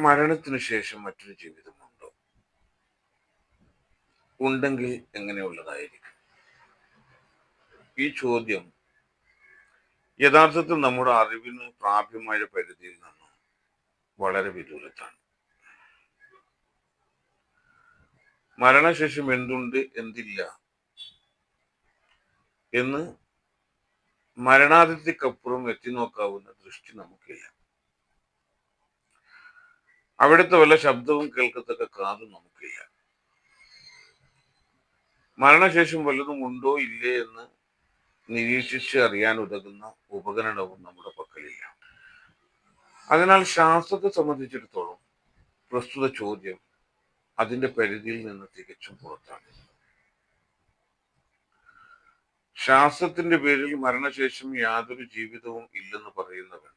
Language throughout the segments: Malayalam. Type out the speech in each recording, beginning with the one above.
മരണത്തിന് ശേഷം മറ്റൊരു ജീവിതമുണ്ടോ? ഉണ്ടെങ്കിൽ എങ്ങനെയുള്ളതായിരിക്കും? ഈ ചോദ്യം യഥാർത്ഥത്തിൽ നമ്മുടെ അറിവിന് പ്രാപ്യമായ പരിധിയിൽ നിന്ന് വളരെ വിദൂരത്താണ്. മരണശേഷം എന്തുണ്ട് എന്തില്ല എന്ന് മരണാതിഥിക്കപ്പുറം എത്തി നോക്കാവുന്ന ദൃഷ്ടി നമുക്കില്ല. അവിടുത്തെ വല്ല ശബ്ദവും കേൾക്കത്തക്ക കാതും നമുക്കില്ല. മരണശേഷം വല്ലതും ഉണ്ടോ ഇല്ലേ എന്ന് നിരീക്ഷിച്ച് അറിയാൻ ഉതകുന്ന ഉപകരണവും നമ്മുടെ പക്കലില്ല. അതിനാൽ ശാസ്ത്രത്തെ സംബന്ധിച്ചിടത്തോളം പ്രസ്തുത ചോദ്യം അതിന്റെ പരിധിയിൽ നിന്ന് തികച്ചും പുറത്താണ്. ശാസ്ത്രത്തിന്റെ പേരിൽ മരണശേഷം യാതൊരു ജീവിതവും ഇല്ലെന്ന് പറയുന്നവൻ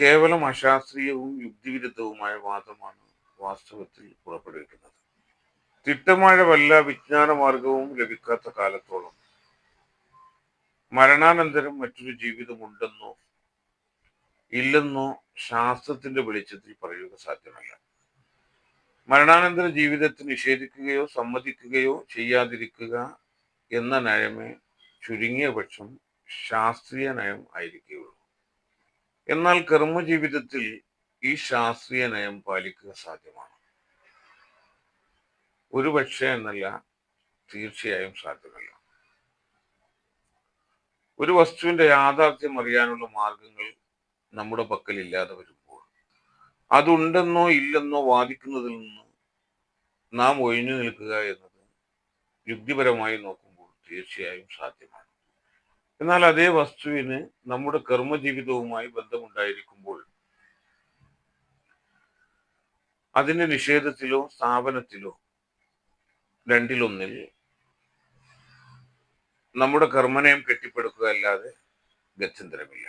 കേവലം അശാസ്ത്രീയവും യുക്തിവിരുദ്ധവുമായ വാദമാണ് വാസ്തവത്തിൽ പുറപ്പെടുവിക്കുന്നത്. തിട്ടമായ വല്ല വിജ്ഞാന മാർഗവും ലഭിക്കാത്ത കാലത്തോളം മരണാനന്തരം മറ്റൊരു ജീവിതമുണ്ടെന്നോ ഇല്ലെന്നോ ശാസ്ത്രത്തിന്റെ വെളിച്ചത്തിൽ പറയുക സാധ്യമല്ല. മരണാനന്തര ജീവിതത്തെ നിഷേധിക്കുകയോ സമ്മതിക്കുകയോ ചെയ്യാതിരിക്കുക എന്ന നയമേ ചുരുങ്ങിയ പക്ഷം ശാസ്ത്രീയ നയം ആയിരിക്കുകയുള്ളൂ. എന്നാൽ കർമ്മജീവിതത്തിൽ ഈ ശാസ്ത്രീയ നയം പാലിക്കുക സാധ്യമാണ്. ഒരുപക്ഷെ എന്നല്ല തീർച്ചയായും സാധ്യമല്ല. ഒരു വസ്തുവിന്റെ യാഥാർത്ഥ്യം അറിയാനുള്ള മാർഗങ്ങൾ നമ്മുടെ പക്കൽ ഇല്ലാതെ വരുമ്പോൾ അതുണ്ടെന്നോ ഇല്ലെന്നോ വാദിക്കുന്നതിൽ നിന്ന് നാം ഒഴിഞ്ഞു നിൽക്കുക എന്നത് യുക്തിപരമായി നോക്കുമ്പോൾ തീർച്ചയായും സാധ്യമാണ്. എന്നാൽ അതേ വസ്തുവിന് നമ്മുടെ കർമ്മജീവിതവുമായി ബന്ധമുണ്ടായിരിക്കുമ്പോൾ അതിന്റെ നിഷേധത്തിലോ സ്ഥാപനത്തിലോ രണ്ടിലൊന്നിൽ നമ്മുടെ കർമ്മനയം കെട്ടിപ്പടുക്കുക അല്ലാതെ ഗത്യന്തരമില്ല.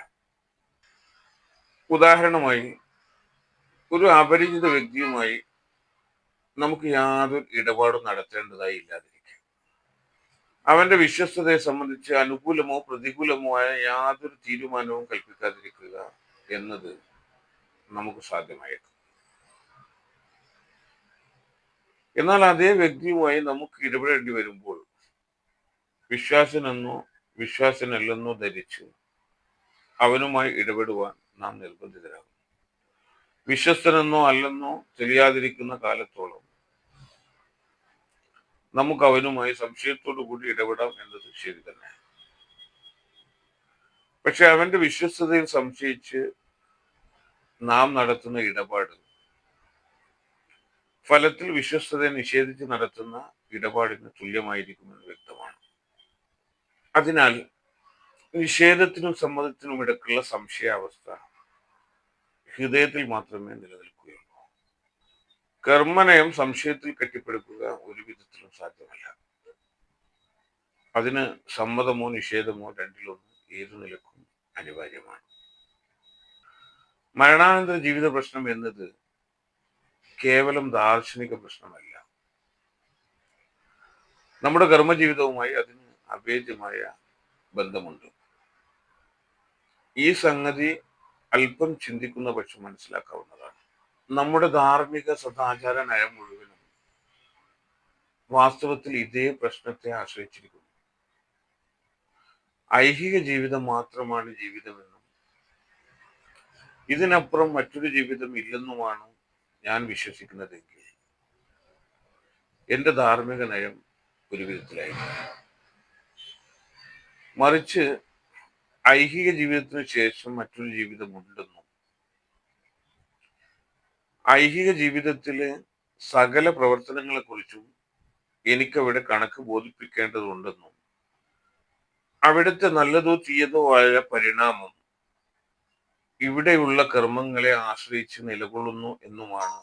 ഉദാഹരണമായി ഒരു അപരിചിത വ്യക്തിയുമായി നമുക്ക് യാതൊരു ഇടപാടും നടത്തേണ്ടതായി ഇല്ലാതിരിക്കും അവന്റെ വിശ്വസ്തതയെ സംബന്ധിച്ച് അനുകൂലമോ പ്രതികൂലമോ ആയ യാതൊരു തീരുമാനവും കൽപ്പിക്കാതിരിക്കുക എന്നത് നമുക്ക് സാധ്യമായേക്കും. എന്നാൽ അതേ വ്യക്തിയുമായി നമുക്ക് ഇടപെടേണ്ടി വരുമ്പോൾ വിശ്വാസനെന്നോ വിശ്വാസനല്ലെന്നോ ധരിച്ച് അവനുമായി ഇടപെടുവാൻ നാം നിർബന്ധിതരാകും വിശ്വസ്തനെന്നോ അല്ലെന്നോ തെളിയാതിരിക്കുന്ന കാലത്തോളം നമുക്ക് അവനുമായി സംശയത്തോടു കൂടി ഇടപെടാം എന്നത് ശരി തന്നെ. പക്ഷെ അവന്റെ വിശ്വസ്തതയിൽ സംശയിച്ച് നാം നടത്തുന്ന ഇടപാട് ഫലത്തിൽ വിശ്വസ്തതയെ നിഷേധിച്ച് നടത്തുന്ന ഇടപാടിന് തുല്യമായിരിക്കുമെന്ന് വ്യക്തമാണ്. അതിനാൽ നിഷേധത്തിനും സമ്മതത്തിനും ഇടക്കുള്ള സംശയാവസ്ഥ ഹൃദയത്തിൽ മാത്രമേ നിലനിൽക്കുകയുള്ളൂ. കർമ്മനയം സംശയത്തിൽ കെട്ടിപ്പടുക്കുക ഒരു വിധത്തിലും സാധ്യമല്ല. അതിന് സമ്മതമോ നിഷേധമോ രണ്ടിലൊന്ന് ഏതു നിലക്കും അനിവാര്യമാണ്. മരണാനന്തര ജീവിത പ്രശ്നം എന്നത് കേവലം ദാർശനിക പ്രശ്നമല്ല. നമ്മുടെ കർമ്മജീവിതവുമായി അതിന് അഭേദ്യമായ ബന്ധമുണ്ട്. ഈ സംഗതി അല്പം ചിന്തിക്കുന്ന പക്ഷം മനസ്സിലാക്കാവുന്നതാണ്. നമ്മുടെ ധാർമ്മിക സദാചാര നയം മുഴുവനും വാസ്തവത്തിൽ ഇതേ പ്രശ്നത്തെ ആശ്രയിച്ചിരിക്കുന്നു. ഐഹിക ജീവിതം മാത്രമാണ് ജീവിതമെന്നും ഇതിനപ്പുറം മറ്റൊരു ജീവിതം ഇല്ലെന്നുമാണ് ഞാൻ വിശ്വസിക്കുന്നതെങ്കിൽ എന്റെ ധാർമ്മിക നയം ഒരു വിധത്തിലായി മറിച്ച് ഐഹിക ജീവിതത്തിന് ശേഷം മറ്റൊരു ജീവിതമുണ്ടെന്നും ഐഹിക ജീവിതത്തിലെ സകല പ്രവർത്തനങ്ങളെ കുറിച്ചും എനിക്കവിടെ കണക്ക് ബോധിപ്പിക്കേണ്ടതുണ്ടെന്നും അവിടുത്തെ നല്ലതോ തീയതോ ആയ പരിണാമം ഇവിടെയുള്ള കർമ്മങ്ങളെ ആശ്രയിച്ച് നിലകൊള്ളുന്നു എന്നുമാണ്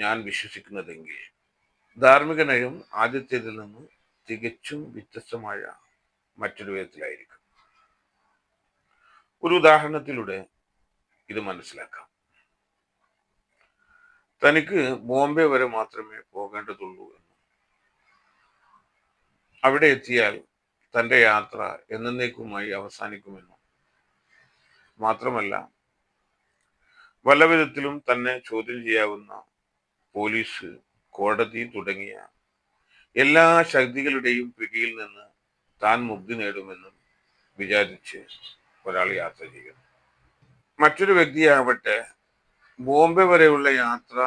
ഞാൻ വിശ്വസിക്കുന്നതെങ്കിൽ. ധാർമ്മിക നയം ആദ്യത്തേതിൽ നിന്ന് തികച്ചും വ്യത്യസ്തമായ മറ്റൊരു വിധത്തിലായിരിക്കും. ഒരു ഉദാഹരണത്തിലൂടെ ഇത് മനസ്സിലാക്കാം. തനിക്ക് ബോംബെ വരെ മാത്രമേ പോകേണ്ടതുള്ളൂ എന്ന്. അവിടെ എത്തിയാൽ തന്റെ യാത്ര എന്നേക്കുമായി അവസാനിക്കുമെന്നും. മാത്രമല്ല വല്ല വിധത്തിലും തന്നെ ചോദ്യം ചെയ്യാവുന്ന പോലീസ് കോടതി തുടങ്ങിയ എല്ലാ ശക്തികളുടെയും പിടിയിൽ നിന്ന് താൻ മുക്തി നേടുമെന്നും വിചാരിച്ച് ഒരാൾ യാത്ര ചെയ്യുന്നു. മറ്റൊരു വ്യക്തിയാവട്ടെ ബോംബെ വരെയുള്ള യാത്ര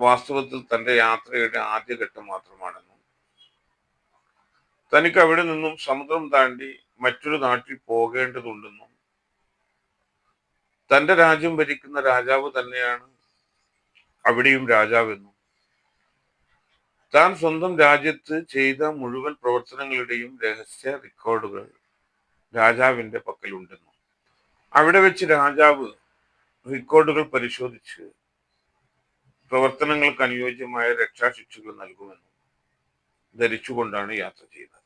വാസ്തവത്തിൽ തന്റെ യാത്രയുടെ ആദ്യഘട്ടം മാത്രമാണെന്നും തനിക്ക് അവിടെ നിന്നും സമുദ്രം താണ്ടി മറ്റൊരു നാട്ടിൽ പോകേണ്ടതുണ്ടെന്നും തന്റെ രാജ്യം ഭരിക്കുന്ന രാജാവ് തന്നെയാണ് അവിടെയും രാജാവെന്നും താൻ സ്വന്തം രാജ്യത്ത് ചെയ്ത മുഴുവൻ പ്രവർത്തനങ്ങളുടെയും രഹസ്യ റെക്കോർഡുകൾ രാജാവിന്റെ പക്കലുണ്ടെന്നും അവിടെ വെച്ച് രാജാവ് റെക്കോർഡുകൾ പരിശോധിച്ച് പ്രവർത്തനങ്ങൾക്ക് അനുയോജ്യമായ രക്ഷാശിക്ഷകൾ നൽകുമെന്നും ധരിച്ചുകൊണ്ടാണ് യാത്ര ചെയ്യുന്നത്.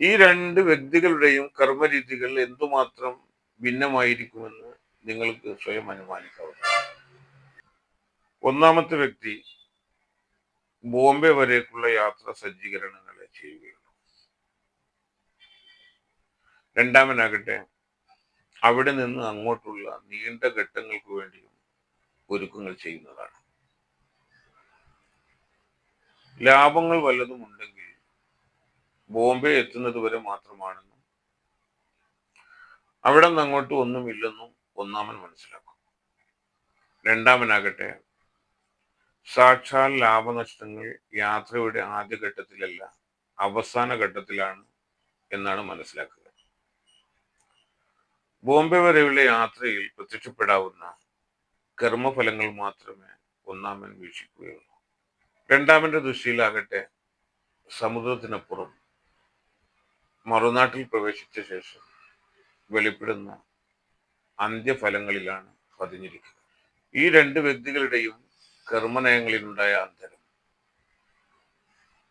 ഈ രണ്ട് വ്യക്തികളുടെയും കർമ്മരീതികൾ എന്തുമാത്രം ഭിന്നമായിരിക്കുമെന്ന് നിങ്ങൾക്ക് സ്വയം അനുമാനിക്കാവുന്നതാണ്. ഒന്നാമത്തെ വ്യക്തി ബോംബെ വരേക്കുള്ള യാത്ര സജ്ജീകരണങ്ങളെ ചെയ്യുകയുള്ളൂ രണ്ടാമനാകട്ടെ അവിടെ നിന്ന് അങ്ങോട്ടുള്ള നീണ്ട ഘട്ടങ്ങൾക്ക് വേണ്ടിയും ഒരുക്കങ്ങൾ ചെയ്യുന്നതാണ്. ലാഭങ്ങൾ വല്ലതും ഉണ്ടെങ്കിൽ ബോംബെ എത്തുന്നത് വരെ മാത്രമാണെന്നും അവിടെ നിന്ന് അങ്ങോട്ട് ഒന്നുമില്ലെന്നും ഒന്നാമൻ മനസ്സിലാക്കും. രണ്ടാമനാകട്ടെ സാക്ഷാൽ ലാഭനഷ്ടങ്ങൾ യാത്രയുടെ ആദ്യഘട്ടത്തിലല്ല അവസാന ഘട്ടത്തിലാണ് എന്നാണ് മനസ്സിലാക്കുക. ബോംബെ വരെയുള്ള യാത്രയിൽ പ്രത്യക്ഷപ്പെടാവുന്ന കർമ്മഫലങ്ങൾ മാത്രമേ ഒന്നാമൻ വീക്ഷിക്കുകയുള്ളൂ. രണ്ടാമന്റെ ദൃഷ്ടിയിലാകട്ടെ സമുദ്രത്തിനപ്പുറം മറുനാട്ടിൽ പ്രവേശിച്ച ശേഷം വെളിപ്പെടുന്ന അന്ത്യഫലങ്ങളിലാണ് പതിഞ്ഞിരിക്കുക. ഈ രണ്ട് വ്യക്തികളുടെയും കർമ്മനയങ്ങളിലുണ്ടായ അന്തരം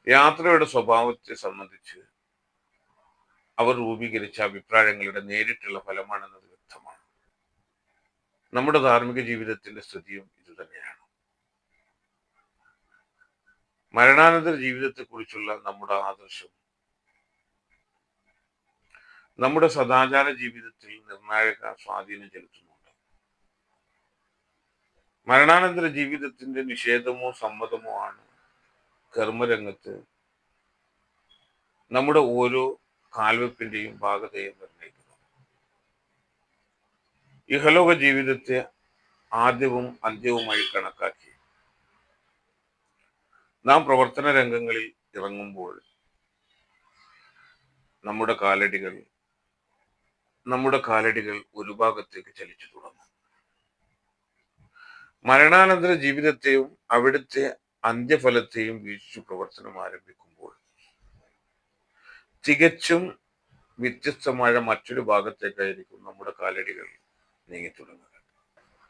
യാത്രയുടെ സ്വഭാവത്തെ സംബന്ധിച്ച് അവർ രൂപീകരിച്ച അഭിപ്രായങ്ങളുടെ നേരിട്ടുള്ള ഫലമാണെന്നത് വ്യക്തമാണ്. നമ്മുടെ ധാർമ്മിക ജീവിതത്തിന്റെ സ്ഥിതിയും ഇതുതന്നെയാണ് മരണാനന്തര ജീവിതത്തെക്കുറിച്ചുള്ള നമ്മുടെ ആദർശം നമ്മുടെ സദാചാര ജീവിതത്തിൽ നിർണായക സ്വാധീനം ചെലുത്തുന്നുണ്ട്. മരണാനന്തര ജീവിതത്തിന്റെ നിഷേധമോ സമ്മതമോ ആണ് കർമ്മരംഗത്ത് നമ്മുടെ ഓരോ കാൽവെപ്പിന്റെയും ഭാഗതയും നിർണയിക്കുന്നു. ഇഹലോക ജീവിതത്തെ ആദ്യവും അന്ത്യവുമായി കണക്കാക്കി. നാം പ്രവർത്തന രംഗങ്ങളിൽ ഇറങ്ങുമ്പോൾ നമ്മുടെ കാലടികൾ നമ്മുടെ കാലടികൾ ഒരു ഭാഗത്തേക്ക് ചലിച്ചു തുടങ്ങും. മരണാനന്തര ജീവിതത്തെയും അവിടുത്തെ അന്ത്യഫലത്തെയും വീക്ഷിച്ചു പ്രവർത്തനം ആരംഭിക്കുമ്പോൾ തികച്ചും വ്യത്യസ്തമായ മറ്റൊരു ഭാഗത്തേക്കായിരിക്കും നമ്മുടെ കാലടികൾ നീങ്ങി തുടങ്ങുക.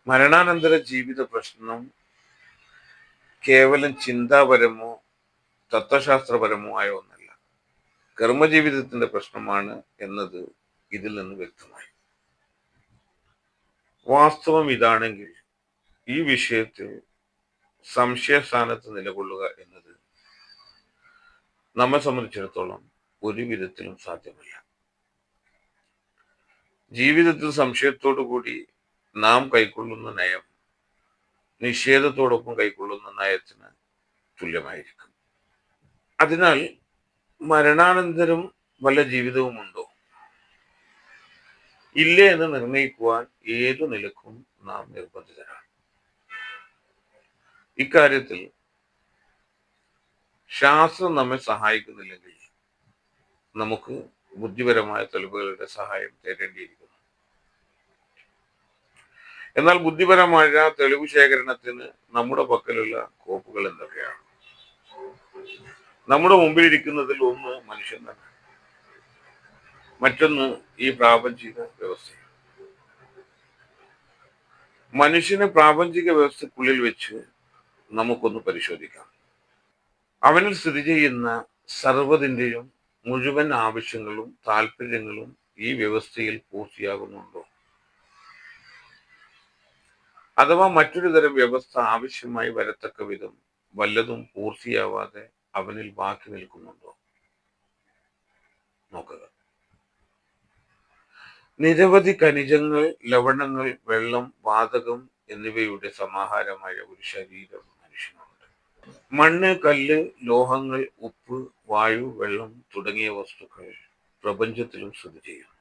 മരണാനന്തര ജീവിത പ്രശ്നം കേവലം ചിന്താപരമോ തത്വശാസ്ത്രപരമോ ആയ ഒന്നല്ല. കർമ്മജീവിതത്തിന്റെ പ്രശ്നമാണ് എന്നത് ഇതിൽ നിന്ന് വ്യക്തമായി. വാസ്തവം ഇതാണെങ്കിൽ ഈ വിഷയത്തിൽ സംശയസ്ഥാനത്ത് നിലകൊള്ളുക എന്നത് നമ്മെ സംബന്ധിച്ചിടത്തോളം ഒരു വിധത്തിലും സാധ്യമല്ല. ജീവിതത്തിൽ സംശയത്തോടു കൂടി നാം കൈക്കൊള്ളുന്ന നയം നിഷേധത്തോടൊപ്പം കൈക്കൊള്ളുന്ന നയത്തിന് തുല്യമായിരിക്കും. അതിനാൽ മരണാനന്തരം വല്ല ജീവിതവുമുണ്ടോ? ഇല്ല എന്ന് നിർണയിക്കുവാൻ ഏതു നിലക്കും നാം നിർബന്ധിതരാണ്. ഇക്കാര്യത്തിൽ ശാസ്ത്രം നമ്മെ സഹായിക്കുന്നില്ലെങ്കിൽ നമുക്ക് ബുദ്ധിപരമായ തെളിവുകളുടെ സഹായം തേടേണ്ടിയിരിക്കുന്നു. എന്നാൽ ബുദ്ധിപരമായ തെളിവ് ശേഖരണത്തിന് നമ്മുടെ പക്കലുള്ള കോപ്പുകൾ എന്തൊക്കെയാണ്? നമ്മുടെ മുമ്പിൽ ഇരിക്കുന്നതിൽ ഒന്ന് മനുഷ്യൻ തന്നെ. മറ്റൊന്ന് ഈ പ്രാപഞ്ചിക വ്യവസ്ഥ. മനുഷ്യനെ പ്രാപഞ്ചിക വ്യവസ്ഥക്കുള്ളിൽ വെച്ച് നമുക്കൊന്ന് പരിശോധിക്കാം. അവനിൽ സ്ഥിതി ചെയ്യുന്ന സർവതിന്റെയും മുഴുവൻ ആവശ്യങ്ങളും താല്പര്യങ്ങളും ഈ വ്യവസ്ഥയിൽ പൂർത്തിയാകുന്നുണ്ടോ? അഥവാ മറ്റൊരു തരം വ്യവസ്ഥ ആവശ്യമായി വരത്തക്ക വിധം വല്ലതും പൂർത്തിയാവാതെ അവനിൽ ബാക്കി നിൽക്കുന്നുണ്ടോ? നോക്കുക. നിരവധി ഖനിജങ്ങൾ ലവണങ്ങൾ വെള്ളം വാതകം എന്നിവയുടെ സമാഹാരമായ ഒരു ശരീരം മനുഷ്യനുണ്ട്. മണ്ണ് കല്ല് ലോഹങ്ങൾ ഉപ്പ് വായു വെള്ളം തുടങ്ങിയ വസ്തുക്കൾ പ്രപഞ്ചത്തിലും സ്ഥിതി ചെയ്യുന്നു.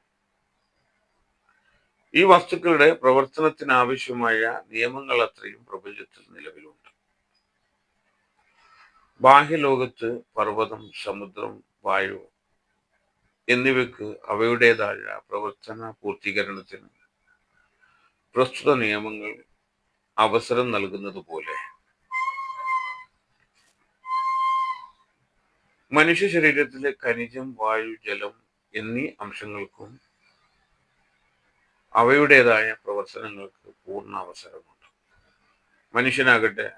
ഈ വസ്തുക്കളുടെ പ്രവർത്തനത്തിനാവശ്യമായ നിയമങ്ങൾ അത്രയും പ്രപഞ്ചത്തിൽ നിലവിലുണ്ട്. ബാഹ്യലോകത്ത് പർവതം സമുദ്രം വായു എന്നിവയ്ക്ക് അവയുടേതായ പ്രവർത്തന പൂർത്തീകരണത്തിന് പ്രസ്തുത നിയമങ്ങൾ അവസരം നൽകുന്നത് പോലെ മനുഷ്യ ശരീരത്തിലെ ഖനിജം വായു ജലം എന്നീ അംശങ്ങൾക്കും അവയുടേതായ പ്രവർത്തനങ്ങൾക്ക് പൂർണ അവസരമുണ്ട്. മനുഷ്യനാകട്ടെ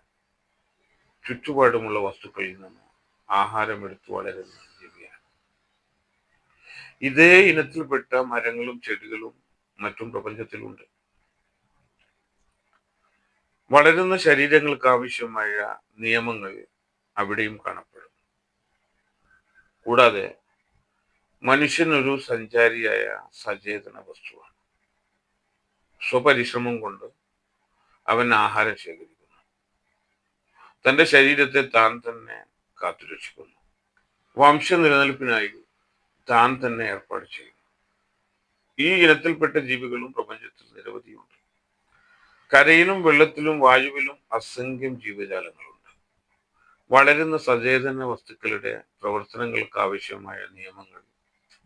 ചുറ്റുപാടുമുള്ള വസ്തുക്കളിൽ നിന്ന് ആഹാരം എടുത്തു വളരുന്ന ജീവിയാണ്. ഇതേ ഇനത്തിൽപ്പെട്ട മരങ്ങളും ചെടികളും മറ്റും പ്രപഞ്ചത്തിലുണ്ട്. വളരുന്ന ശരീരങ്ങൾക്ക് ആവശ്യമായ നിയമങ്ങൾ അവിടെയും കാണപ്പെടും കൂടാതെ മനുഷ്യനൊരു സഞ്ചാരിയായ സചേതന വസ്തുവാണ്. സ്വപരിശ്രമം കൊണ്ട് അവൻ ആഹാരം ശേഖരിക്കുന്നു. തന്റെ ശരീരത്തെ താൻ തന്നെ കാത്തുരക്ഷിക്കുന്നു. വംശ നിലനിൽപ്പിനായി താൻ തന്നെ ഏർപ്പാട് ചെയ്യുന്നു. ഈ ഇനത്തിൽപ്പെട്ട ജീവികളും പ്രപഞ്ചത്തിൽ നിരവധിയുണ്ട്. കരയിലും വെള്ളത്തിലും വായുവിലും അസംഖ്യം ജീവജാലങ്ങളുണ്ട്. വളരുന്ന സചേതന വസ്തുക്കളുടെ പ്രവർത്തനങ്ങൾക്ക് ആവശ്യമായ നിയമങ്ങൾ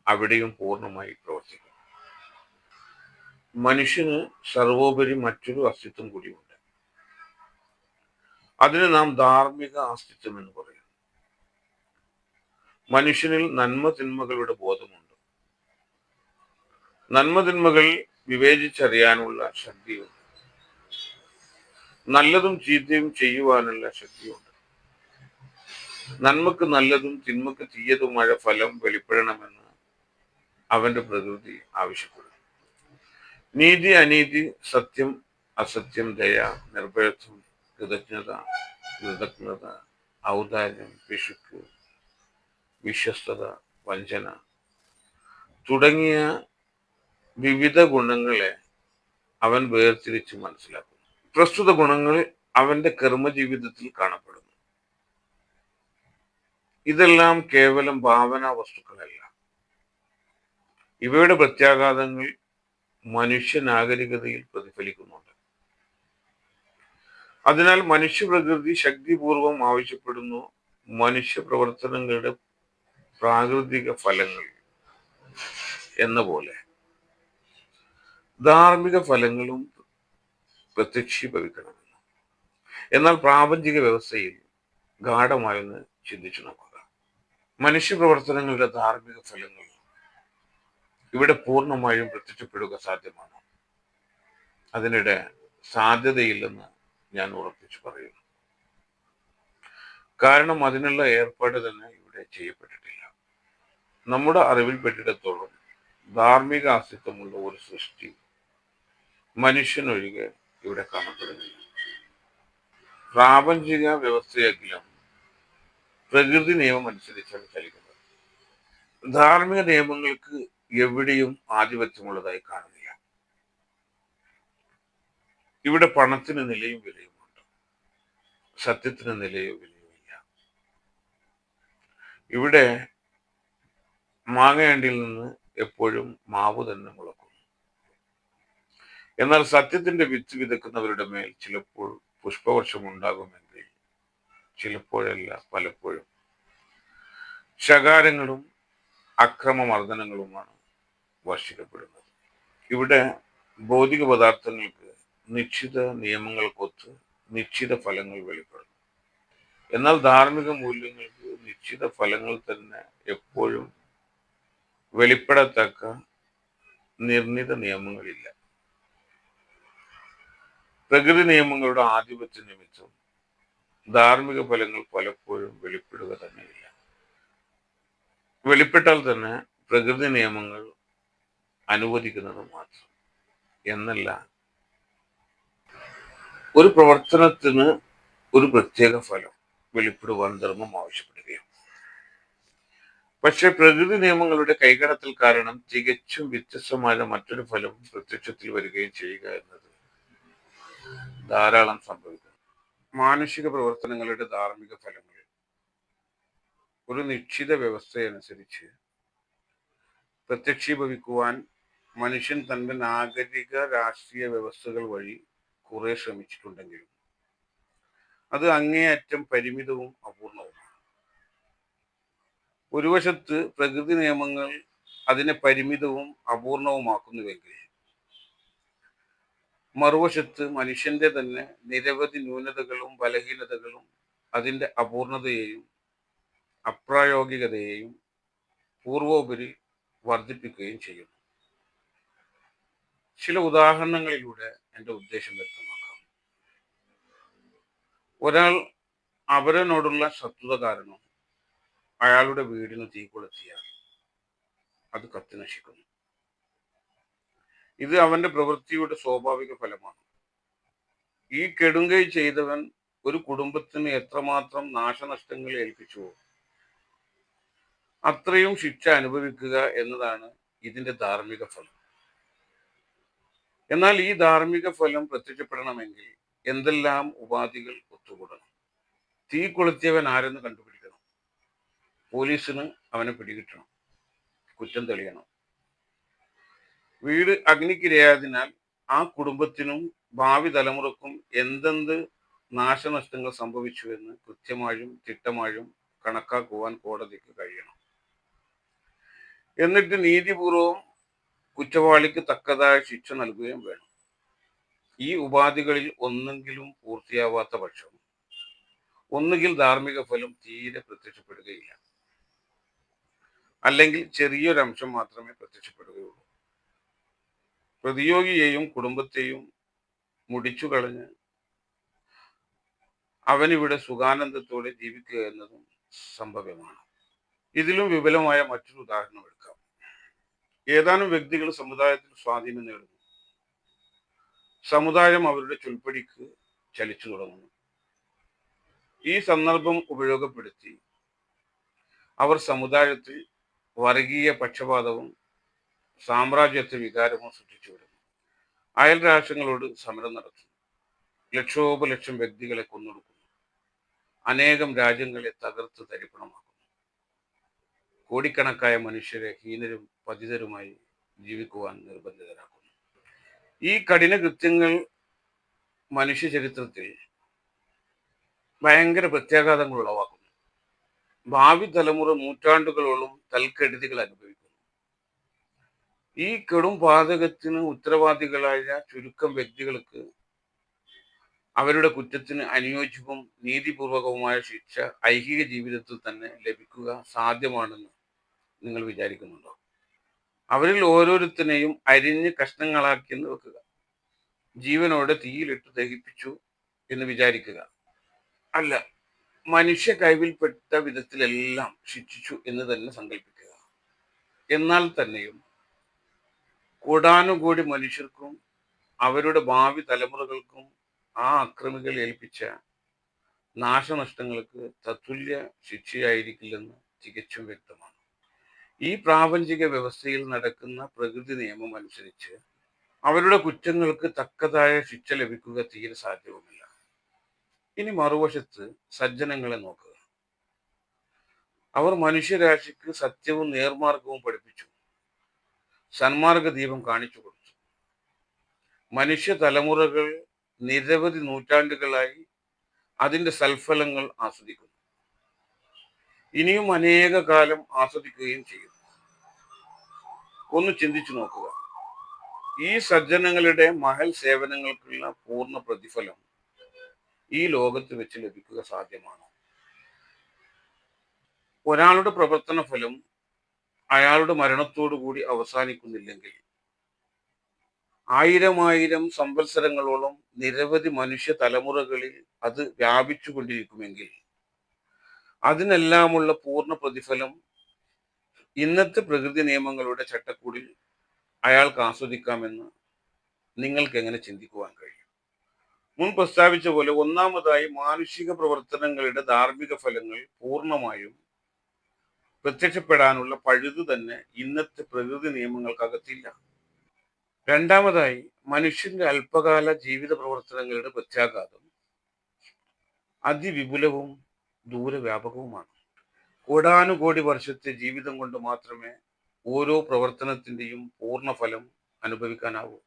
അവിടെയും പൂർണമായി പ്രവർത്തിക്കും. മനുഷ്യന് സർവോപരി മറ്റൊരു അസ്തിത്വം കൂടിയുണ്ട്. അതിന് നാം ധാർമ്മിക അസ്തിത്വം എന്ന് പറയുന്നു മനുഷ്യനിൽ നന്മ തിന്മകളുടെ ബോധമുണ്ട്. നന്മ തിന്മകൾ വിവേചിച്ചറിയാനുള്ള ശക്തിയുണ്ട്. നല്ലതും ചീത്തയും ചെയ്യുവാനുള്ള ശക്തിയുണ്ട്. നന്മക്ക് നല്ലതും തിന്മക്ക് തീയതുമായ ഫലം വെളിപ്പെടണമെന്ന് അവന്റെ പ്രകൃതി ആവശ്യപ്പെടുന്നു. നീതി അനീതി സത്യം അസത്യം ദയ നിർഭയത്വം കൃതജ്ഞത കൃതജ്ഞത ഔദാര്യം പിശുക്ക് വിശ്വസ്തത വഞ്ചന തുടങ്ങിയ വിവിധ ഗുണങ്ങളെ അവൻ വേർതിരിച്ച് മനസ്സിലാക്കുന്നു. പ്രസ്തുത ഗുണങ്ങൾ അവന്റെ കർമ്മജീവിതത്തിൽ കാണപ്പെടുന്നു. ഇതെല്ലാം കേവലം ഭാവനാ വസ്തുക്കളല്ല. ഇവയുടെ പ്രത്യാഘാതങ്ങൾ മനുഷ്യ നാഗരികതയിൽ പ്രതിഫലിക്കുന്നുണ്ട്. അതിനാൽ മനുഷ്യ പ്രകൃതി ശക്തിപൂർവം ആവശ്യപ്പെടുന്നു. മനുഷ്യ പ്രവർത്തനങ്ങളുടെ പ്രാകൃതിക ഫലങ്ങൾ എന്ന പോലെ. ധാർമ്മിക ഫലങ്ങളും പ്രത്യക്ഷീഭവിക്കണമെന്ന് എന്നാൽ പ്രാപഞ്ചിക വ്യവസ്ഥയിൽ ഗാഠമായൊന്ന് ചിന്തിച്ചു നോക്കുക മനുഷ്യ പ്രവർത്തനങ്ങളുടെ ധാർമ്മിക ഫലങ്ങൾ ഇവിടെ പൂർണമായും പ്രത്യക്ഷപ്പെടുക സാധ്യമാണ്? അതിനിടെ സാധ്യതയില്ലെന്ന് ഞാൻ ഉറപ്പിച്ചു പറയുന്നു. കാരണം അതിനുള്ള ഏർപ്പാട് തന്നെ ഇവിടെ ചെയ്യപ്പെട്ടിട്ടില്ല. നമ്മുടെ അറിവിൽപ്പെട്ടിടത്തോളം ധാർമ്മിക അസ്തിത്വമുള്ള ഒരു സൃഷ്ടി മനുഷ്യനൊഴികെ ഇവിടെ കാണപ്പെടുന്നില്ല. പ്രാപഞ്ചിക വ്യവസ്ഥയെങ്കിലും പ്രകൃതി നിയമം അനുസരിച്ചാണ് ചലിക്കുന്നത്. ധാർമ്മിക നിയമങ്ങൾക്ക് എവിടെയും ആധിപത്യമുള്ളതായി കാണുന്നില്ല. ഇവിടെ പണത്തിന് നിലയും വിലയുമുണ്ട്. സത്യത്തിന് നിലയോ വിലയുമില്ല ഇവിടെ മാങ്ങയണ്ടിയിൽ നിന്ന് എപ്പോഴും മാവ് തന്നെ മുളക്കും. എന്നാൽ സത്യത്തിന്റെ വിത്ത് വിതക്കുന്നവരുടെ മേൽ ചിലപ്പോൾ പുഷ്പവർഷം ഉണ്ടാകുമെങ്കിൽ ചിലപ്പോഴല്ല പലപ്പോഴും. ശകാരങ്ങളും അക്രമമർദ്ദനങ്ങളുമാണ് വർഷിക്കപ്പെടുന്നത്. ഇവിടെ ഭൗതിക പദാർത്ഥങ്ങൾക്ക് നിശ്ചിത നിയമങ്ങൾക്കൊത്ത് നിശ്ചിത ഫലങ്ങൾ വെളിപ്പെടുന്നു. എന്നാൽ ധാർമ്മിക മൂല്യങ്ങൾക്ക് നിശ്ചിത ഫലങ്ങൾ തന്നെ എപ്പോഴും വെളിപ്പെടത്തക്ക നിർണിത നിയമങ്ങളില്ല. പ്രകൃതി നിയമങ്ങളുടെ ആധിപത്യ നിമിത്തം ധാർമ്മിക ഫലങ്ങൾ പലപ്പോഴും വെളിപ്പെടുക തന്നെയില്ല. വെളിപ്പെട്ടാൽ തന്നെ പ്രകൃതി നിയമങ്ങൾ അനുവദിക്കുന്നത് മാത്രം. എന്നല്ല ഒരു പ്രവർത്തനത്തിന് ഒരു പ്രത്യേക ഫലം വെളിപ്പെടുവാൻ ധർമ്മം ആവശ്യപ്പെടുകയും. പക്ഷെ പ്രകൃതി നിയമങ്ങളുടെ കൈകടത്തൽ കാരണം തികച്ചും വ്യത്യസ്തമായ മറ്റൊരു ഫലം പ്രത്യക്ഷത്തിൽ വരികയും ചെയ്യുക എന്നത് ധാരാളം സംഭവിക്കുന്നു. മാനുഷിക പ്രവർത്തനങ്ങളുടെ ധാർമ്മിക ഫലങ്ങൾ ഒരു നിശ്ചിത വ്യവസ്ഥയനുസരിച്ച് പ്രത്യക്ഷീഭവിക്കുവാൻ മനുഷ്യൻ തന്റെ നാഗരിക രാഷ്ട്രീയ വ്യവസ്ഥകൾ വഴി കുറെ ശ്രമിച്ചിട്ടുണ്ടെങ്കിലും അത് അങ്ങേയറ്റം പരിമിതവും അപൂർണവുമാണ്. ഒരു വശത്ത് പ്രകൃതി നിയമങ്ങൾ അതിനെ പരിമിതവും അപൂർണവുമാക്കുന്നുവെങ്കിൽ മറുവശത്ത് മനുഷ്യന്റെ തന്നെ നിരവധി ന്യൂനതകളും ബലഹീനതകളും അതിന്റെ അപൂർണതയെയും അപ്രായോഗികതയെയും പൂർവോപരി വർദ്ധിപ്പിക്കുകയും ചെയ്യുന്നു. ചില ഉദാഹരണങ്ങളിലൂടെ എന്റെ ഉദ്ദേശം വ്യക്തമാക്കാം. ഒരാൾ അവരനോടുള്ള ശത്രുത കാരണം അയാളുടെ വീടിന് തീ കൊളുത്തിയാൽ അത് കത്തി നശിക്കുന്നു ഇത് അവന്റെ പ്രവൃത്തിയുടെ സ്വാഭാവിക ഫലമാണ്. ഈ കെടുങ്കൈ ചെയ്തവൻ ഒരു കുടുംബത്തിന് എത്രമാത്രം നാശനഷ്ടങ്ങൾ ഏൽപ്പിച്ചുവോ അത്രയും ശിക്ഷ അനുഭവിക്കുക എന്നതാണ് ഇതിന്റെ ധാർമ്മിക ഫലം. എന്നാൽ ഈ ധാർമ്മിക ഫലം പ്രത്യക്ഷപ്പെടണമെങ്കിൽ എന്തെല്ലാം ഉപാധികൾ ഒത്തുകൂടണം? തീ കൊളുത്തിയവൻ ആരെന്ന് കണ്ടുപിടിക്കണം? പോലീസിന് അവനെ പിടികിട്ടണം കുറ്റം തെളിയണം. വീട് അഗ്നിക്കിരയായതിനാൽ ആ കുടുംബത്തിനും ഭാവി തലമുറക്കും എന്തെന്ത് നാശനഷ്ടങ്ങൾ സംഭവിച്ചു എന്ന് കൃത്യമായും തിട്ടമായും കണക്കാക്കുവാൻ കോടതിക്ക് കഴിയണം. എന്നിട്ട് നീതിപൂർവം കുറ്റവാളിക്ക് തക്കതായ ശിക്ഷ നൽകുകയും വേണം. ഈ ഉപാധികളിൽ ഒന്നെങ്കിലും പൂർത്തിയാവാത്ത പക്ഷം ഒന്നുകിൽ ധാർമ്മിക ഫലം തീരെ പ്രത്യക്ഷപ്പെടുകയില്ല. അല്ലെങ്കിൽ ചെറിയൊരംശം മാത്രമേ പ്രത്യക്ഷപ്പെടുകയുള്ളൂ. പ്രതിയോഗിയെയും കുടുംബത്തെയും മുടിച്ചു കളഞ്ഞ് അവനിവിടെ സുഖാനന്ദത്തോടെ ജീവിക്കുക എന്നതും സംഭവ്യമാണ്. ഇതിലും വിപുലമായ മറ്റൊരു ഉദാഹരണം എടുക്കാം. ഏതാനും വ്യക്തികൾ സമുദായത്തിൽ സ്വാധീനം നേടുന്നു. സമുദായം അവരുടെ ചുൽപ്പടിക്ക് ചലിച്ചു തുടങ്ങുന്നു. ഈ സന്ദർഭം ഉപയോഗപ്പെടുത്തി അവർ സമുദായത്തിൽ വർഗീയ പക്ഷപാതവും സാമ്രാജ്യത്വ വികാരവും സൃഷ്ടിച്ചു വരുന്നു അയൽ രാഷ്ട്രങ്ങളോട് സമരം നടത്തുന്നു ലക്ഷോപലക്ഷം വ്യക്തികളെ കൊന്നൊടുക്കുന്നു. അനേകം രാജ്യങ്ങളെ തകർത്ത് തരിപ്പണമാക്കുന്നു. കോടിക്കണക്കായ മനുഷ്യരെ ഹീനരും പതിതരുമായി ജീവിക്കുവാൻ നിർബന്ധിതരാക്കുന്നു. ഈ കഠിന കൃത്യങ്ങൾ മനുഷ്യ ചരിത്രത്തിൽ ഭയങ്കര പ്രത്യാഘാതങ്ങൾ ഉളവാക്കുന്നു. ഭാവി തലമുറ നൂറ്റാണ്ടുകളോളം തൽക്കെടുതികൾ അനുഭവിക്കുന്നു. ഈ കെടും പാതകത്തിന് ഉത്തരവാദികളായ ചുരുക്കം വ്യക്തികൾക്ക് അവരുടെ കുറ്റത്തിന് അനുയോജ്യവും നീതിപൂർവകവുമായ ശിക്ഷ ഐഹിക ജീവിതത്തിൽ തന്നെ ലഭിക്കുക സാധ്യമാണെന്ന് നിങ്ങൾ വിചാരിക്കുന്നുണ്ടോ? അവരിൽ ഓരോരുത്തരെയും അരിഞ്ഞ് കഷ്ണങ്ങളാക്കി എന്ന് വെക്കുക. ജീവനോടെ തീയിലിട്ട് ദഹിപ്പിച്ചു എന്ന് വിചാരിക്കുക. അല്ല മനുഷ്യ കൈവിൽപ്പെട്ട വിധത്തിലെല്ലാം ശിക്ഷിച്ചു എന്ന് തന്നെ സങ്കല്പിക്കുക എന്നാൽ തന്നെയും കൂടാനുകൂടി മനുഷ്യർക്കും അവരുടെ ഭാവി തലമുറകൾക്കും ആ അക്രമികൾ ഏൽപ്പിച്ച നാശനഷ്ടങ്ങൾക്ക് തത്തുല്യ ശിക്ഷയായിരിക്കില്ലെന്ന് തികച്ചും വ്യക്തമാണ്. ഈ പ്രാപഞ്ചിക വ്യവസ്ഥയിൽ നടക്കുന്ന പ്രകൃതി നിയമം അനുസരിച്ച് അവരുടെ കുറ്റങ്ങൾക്ക് തക്കതായ ശിക്ഷ ലഭിക്കുക തീരെ സാധ്യവുമില്ല ഇനി മറുവശത്ത് സജ്ജനങ്ങളെ നോക്കുക. അവർ മനുഷ്യരാശിക്ക് സത്യവും നേർമാർഗവും പഠിപ്പിച്ചു. സന്മാർഗ ദീപം കാണിച്ചു കൊടുത്തു. മനുഷ്യ തലമുറകൾ നിരവധി നൂറ്റാണ്ടുകളായി അതിന്റെ സൽഫലങ്ങൾ ആസ്വദിക്കുന്നു. ഇനിയും അനേക കാലം ആസ്വദിക്കുകയും ചെയ്യും. ഒന്ന് ചിന്തിച്ചു നോക്കുക. ഈ സജ്ജനങ്ങളുടെ മഹൽ സേവനങ്ങൾക്കുള്ള പൂർണ പ്രതിഫലം ഈ ലോകത്ത് വെച്ച് ലഭിക്കുക സാധ്യമാണ്? ഒരാളുടെ പ്രവർത്തന ഫലം അയാളുടെ മരണത്തോടു കൂടി അവസാനിക്കുന്നില്ലെങ്കിൽ ആയിരം ആയിരം സംവത്സരങ്ങളോളം നിരവധി മനുഷ്യ തലമുറകളിൽ അത് വ്യാപിച്ചു കൊണ്ടിരിക്കുമെങ്കിൽ അതിനെല്ലാമുള്ള പൂർണ പ്രതിഫലം ഇന്നത്തെ പ്രകൃതി നിയമങ്ങളുടെ ചട്ടക്കൂടിൽ അയാൾക്ക് ആസ്വദിക്കാമെന്ന് നിങ്ങൾക്ക് എങ്ങനെ ചിന്തിക്കുവാൻ കഴിയും? മുൻ പ്രസ്താവിച്ച പോലെ ഒന്നാമതായി മാനുഷിക പ്രവർത്തനങ്ങളുടെ ധാർമ്മിക ഫലങ്ങൾ പൂർണമായും പ്രത്യക്ഷപ്പെടാനുള്ള പഴുത് തന്നെ ഇന്നത്തെ പ്രകൃതി നിയമങ്ങൾക്കകത്തില്ല. രണ്ടാമതായി മനുഷ്യന്റെ അല്പകാല ജീവിത പ്രവർത്തനങ്ങളുടെ പ്രത്യാഘാതം അതിവിപുലവും ദൂരവ്യാപകവുമാണ്. കോടാനുകോടി വർഷത്തെ ജീവിതം കൊണ്ട് മാത്രമേ ഓരോ പ്രവർത്തനത്തിന്റെയും പൂർണഫലം അനുഭവിക്കാനാവൂ.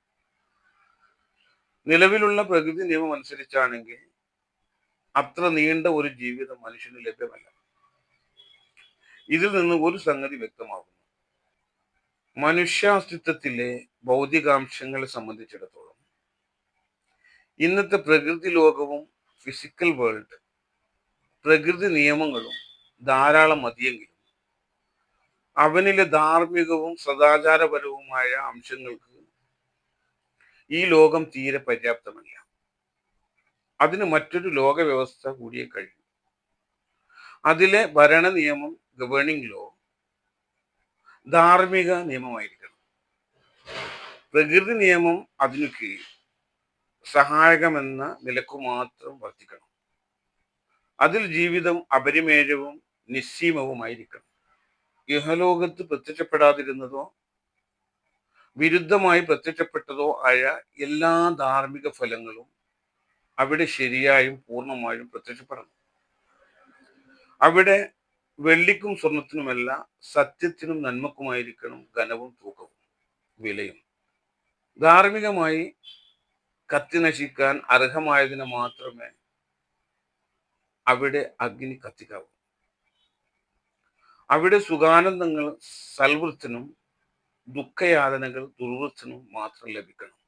നിലവിലുള്ള പ്രകൃതി നിയമം അനുസരിച്ചാണെങ്കിൽ അത്ര നീണ്ട ഒരു ജീവിതം മനുഷ്യന് ലഭ്യമല്ല. ഇതിൽ നിന്ന് ഒരു സംഗതി വ്യക്തമാകുന്നു. മനുഷ്യാസ്തിത്വത്തിലെ ഭൗതികാംശങ്ങളെ സംബന്ധിച്ചിടത്തോളം ഇന്നത്തെ പ്രകൃതി ലോകവും ഫിസിക്കൽ വേൾഡ് പ്രകൃതി നിയമങ്ങളും ധാരാളം മതിയെങ്കിലും അവനിലെ ധാർമ്മികവും സദാചാരപരവുമായ അംശങ്ങൾക്ക് ഈ ലോകം തീരെ പര്യാപ്തമല്ല. അതിന് മറ്റൊരു ലോകവ്യവസ്ഥ കൂടിയേ കഴിയും. അതിലെ ഭരണ നിയമം ഗവേണിംഗ് ലോ ധാർമ്മിക നിയമമായിരിക്കണം. പ്രകൃതി നിയമം അതിനു കീഴിൽ സഹായകമെന്ന നിലക്കു മാത്രം വർദ്ധിക്കണം അതിൽ ജീവിതം അപരിമേയവും നിസ്സീമവുമായിരിക്കണം. ഇഹലോകത്ത് പ്രത്യക്ഷപ്പെടാതിരുന്നതോ വിരുദ്ധമായി പ്രത്യക്ഷപ്പെട്ടതോ ആയ എല്ലാ ധാർമ്മിക ഫലങ്ങളും അവിടെ ശരിയായും പൂർണമായും പ്രത്യക്ഷപ്പെടണം. അവിടെ വെള്ളിക്കും സ്വർണത്തിനുമല്ല സത്യത്തിനും നന്മക്കുമായിരിക്കണം ഘനവും തൂക്കവും വിലയും. ധാർമ്മികമായി കത്തി നശിക്കാൻ അർഹമായതിനെ മാത്രമേ അവിടെ അഗ്നി കത്തിക്കാവൂ. അവിടെ സുഖാനന്ദങ്ങൾ സൽവൃത്തിനും ദുഃഖയാതനകൾ ദുർവൃത്തിനും മാത്രം ലഭിക്കണം.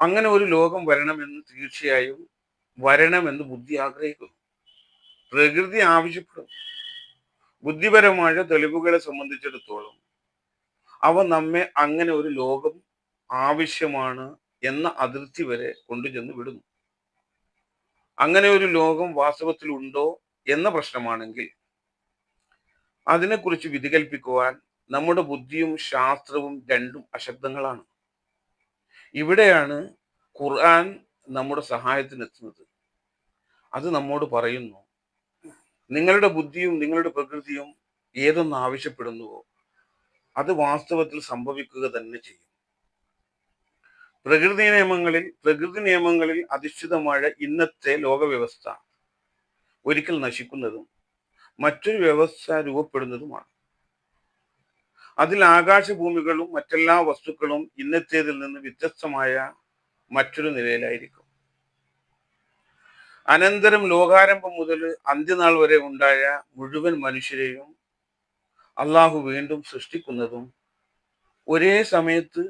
അങ്ങനെ ഒരു ലോകം വരണമെന്ന് തീർച്ചയായും വരണമെന്ന് ബുദ്ധി ആഗ്രഹിക്കുന്നു. പ്രകൃതി ആവശ്യപ്പെടും. ബുദ്ധിപരമായ തെളിവുകളെ സംബന്ധിച്ചിടത്തോളം അവ നമ്മെ അങ്ങനെ ഒരു ലോകം ആവശ്യമാണ് എന്ന അതിർത്തി വരെ കൊണ്ടുചെന്ന് വിടുന്നു. അങ്ങനെ ഒരു ലോകം വാസ്തവത്തിൽ ഉണ്ടോ എന്ന പ്രശ്നമാണെങ്കിൽ അതിനെക്കുറിച്ച് വിധികൽപ്പിക്കുവാൻ നമ്മുടെ ബുദ്ധിയും ശാസ്ത്രവും രണ്ടും അശബ്ദങ്ങളാണ്. ഇവിടെയാണ് ഖുർആൻ നമ്മുടെ സഹായത്തിനെത്തുന്നത്. അത് നമ്മോട് പറയുന്നു നിങ്ങളുടെ ബുദ്ധിയും നിങ്ങളുടെ പ്രകൃതിയും ഏതൊന്ന് ആവശ്യപ്പെടുന്നുവോ അത് വാസ്തവത്തിൽ സംഭവിക്കുക തന്നെ ചെയ്യും. പ്രകൃതി നിയമങ്ങളിൽ പ്രകൃതി നിയമങ്ങളിൽ അധിഷ്ഠിതമായ ഇന്നത്തെ ലോകവ്യവസ്ഥ ഒരിക്കൽ നശിക്കുന്നതും മറ്റൊരു വ്യവസ്ഥ രൂപപ്പെടുന്നതുമാണ്. അതിൽ ആകാശഭൂമികളും മറ്റെല്ലാ വസ്തുക്കളും ഇന്നത്തേതിൽ നിന്ന് വ്യത്യസ്തമായ മറ്റൊരു നിലയിലായിരിക്കും. അനന്തരം ലോകാരംഭം മുതൽ അന്ത്യനാൾ വരെ ഉണ്ടായ മുഴുവൻ മനുഷ്യരെയും അള്ളാഹു വീണ്ടും സൃഷ്ടിക്കുന്നതും ഒരേ സമയത്ത്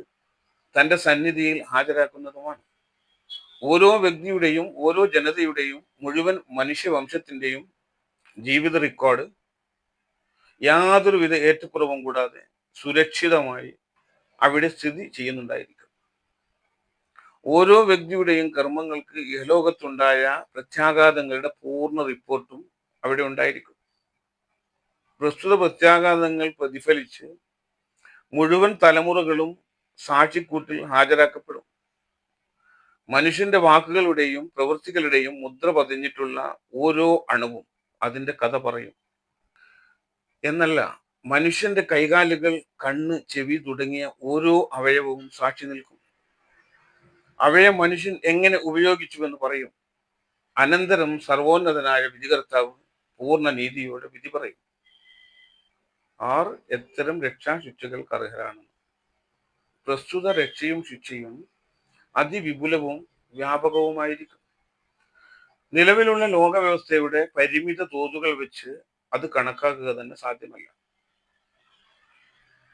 തന്റെ സന്നിധിയിൽ ഹാജരാക്കുന്നതുമാണ്. ഓരോ വ്യക്തിയുടെയും ഓരോ ജനതയുടെയും മുഴുവൻ മനുഷ്യവംശത്തിന്റെയും ജീവിത റെക്കോർഡ് യാതൊരുവിധ ഏറ്റക്കുറവും കൂടാതെ സുരക്ഷിതമായി അവിടെ സ്ഥിതി ചെയ്യുന്നുണ്ടായിരിക്കും. ഓരോ വ്യക്തിയുടെയും കർമ്മങ്ങൾക്ക് ഇഹലോകത്തുണ്ടായ പ്രത്യാഘാതങ്ങളുടെ പൂർണ റിപ്പോർട്ടും അവിടെ ഉണ്ടായിരിക്കും. പ്രസ്തുത പ്രത്യാഘാതങ്ങൾ പ്രതിഫലിച്ച് മുഴുവൻ തലമുറകളും സാക്ഷിക്കൂട്ടിൽ ഹാജരാക്കപ്പെടും. മനുഷ്യന്റെ വാക്കുകളുടെയും പ്രവൃത്തികളുടെയും മുദ്ര പതിഞ്ഞിട്ടുള്ള ഓരോ അണുവും അതിന്റെ കഥ പറയും. എന്നല്ല മനുഷ്യന്റെ കൈകാലുകൾ കണ്ണ് ചെവി തുടങ്ങിയ ഓരോ അവയവവും സാക്ഷി നിൽക്കും. അവയെ മനുഷ്യൻ എങ്ങനെ ഉപയോഗിച്ചുവെന്ന് പറയും. അനന്തരം സർവോന്നതനായ വിധികർത്താവ് പൂർണ നീതിയോടെ വിധി പറയും. ആർ എത്തരം രക്ഷാ ശിക്ഷകൾക്ക് അർഹരാണ്. പ്രസ്തുത രക്ഷയും ശിക്ഷയും അതിവിപുലവും വ്യാപകവുമായിരിക്കും. നിലവിലുള്ള ലോകവ്യവസ്ഥയുടെ പരിമിത തോതുകൾ വെച്ച് അത് കണക്കാക്കുക തന്നെ സാധ്യമല്ല.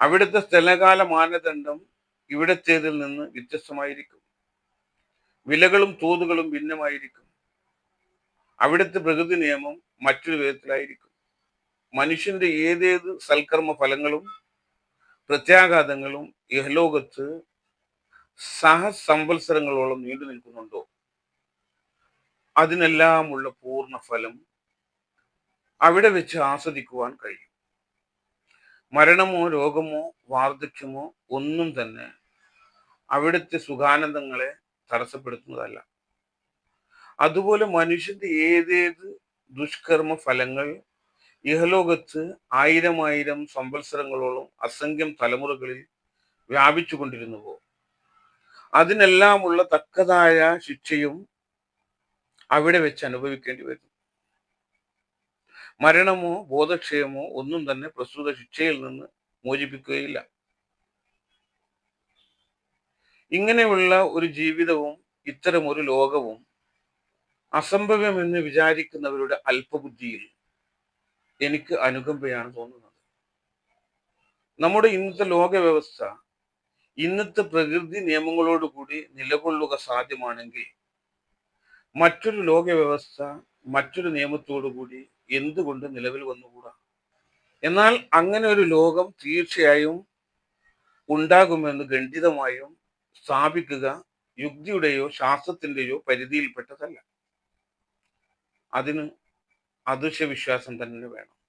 അവിടുത്തെ സ്ഥലകാല മാനദണ്ഡം ഇവിടത്തേതിൽ നിന്ന് വ്യത്യസ്തമായിരിക്കും. വിലകളും തോതുകളും ഭിന്നമായിരിക്കും. അവിടുത്തെ പ്രകൃതി നിയമം മറ്റൊരു വിധത്തിലായിരിക്കും. മനുഷ്യന്റെ ഏതേത് സൽക്കർമ്മ ഫലങ്ങളും പ്രത്യാഘാതങ്ങളും ഇഹലോകത്ത് സഹസംവത്സരങ്ങളോളം നീണ്ടു നിൽക്കുന്നുണ്ടോ? അതിനെല്ലാമുള്ള പൂർണ ഫലം അവിടെ വെച്ച് ആസ്വദിക്കുവാൻ കഴിയും. മരണമോ രോഗമോ വാർദ്ധക്യമോ ഒന്നും തന്നെ അവിടുത്തെ സുഖാനന്ദങ്ങളെ തടസ്സപ്പെടുത്തുന്നതല്ല. അതുപോലെ മനുഷ്യന്റെ ഏതേത് ദുഷ്കർമ്മ ഫലങ്ങൾ ഇഹലോകത്ത് ആയിരം ആയിരം സംവത്സരങ്ങളോളം അസംഖ്യം തലമുറകളിൽ വ്യാപിച്ചു കൊണ്ടിരുന്നുവോ? അതിനെല്ലാമുള്ള തക്കതായ ശിക്ഷയും അവിടെ വെച്ച് അനുഭവിക്കേണ്ടി വരും. മരണമോ ബോധക്ഷയമോ ഒന്നും തന്നെ പ്രസ്തുത ശിക്ഷയിൽ നിന്ന് മോചിപ്പിക്കുകയില്ല. ഇങ്ങനെയുള്ള ഒരു ജീവിതവും ഇത്തരം ഒരു ലോകവും അസംഭവ്യമെന്ന് വിചാരിക്കുന്നവരുടെ അല്പബുദ്ധിയിൽ എനിക്ക് അനുകമ്പയാണ് തോന്നുന്നത്. നമ്മുടെ ഇന്നത്തെ ലോക വ്യവസ്ഥ ഇന്നത്തെ പ്രകൃതി നിയമങ്ങളോടുകൂടി നിലകൊള്ളുക സാധ്യമാണെങ്കിൽ മറ്റൊരു ലോക വ്യവസ്ഥ മറ്റൊരു നിയമത്തോടുകൂടി എന്തുകൊണ്ട് നിലവിൽ വന്നുകൂടാ? എന്നാൽ അങ്ങനെ ഒരു ലോകം തീർച്ചയായും ഉണ്ടാകുമെന്ന് ഖണ്ഡിതമായും സ്ഥാപിക്കുക യുക്തിയുടെയോ ശാസ്ത്രത്തിന്റെയോ പരിധിയിൽപ്പെട്ടതല്ല. അതിന് അദൃശ്യവിശ്വാസം തന്നെ വേണം.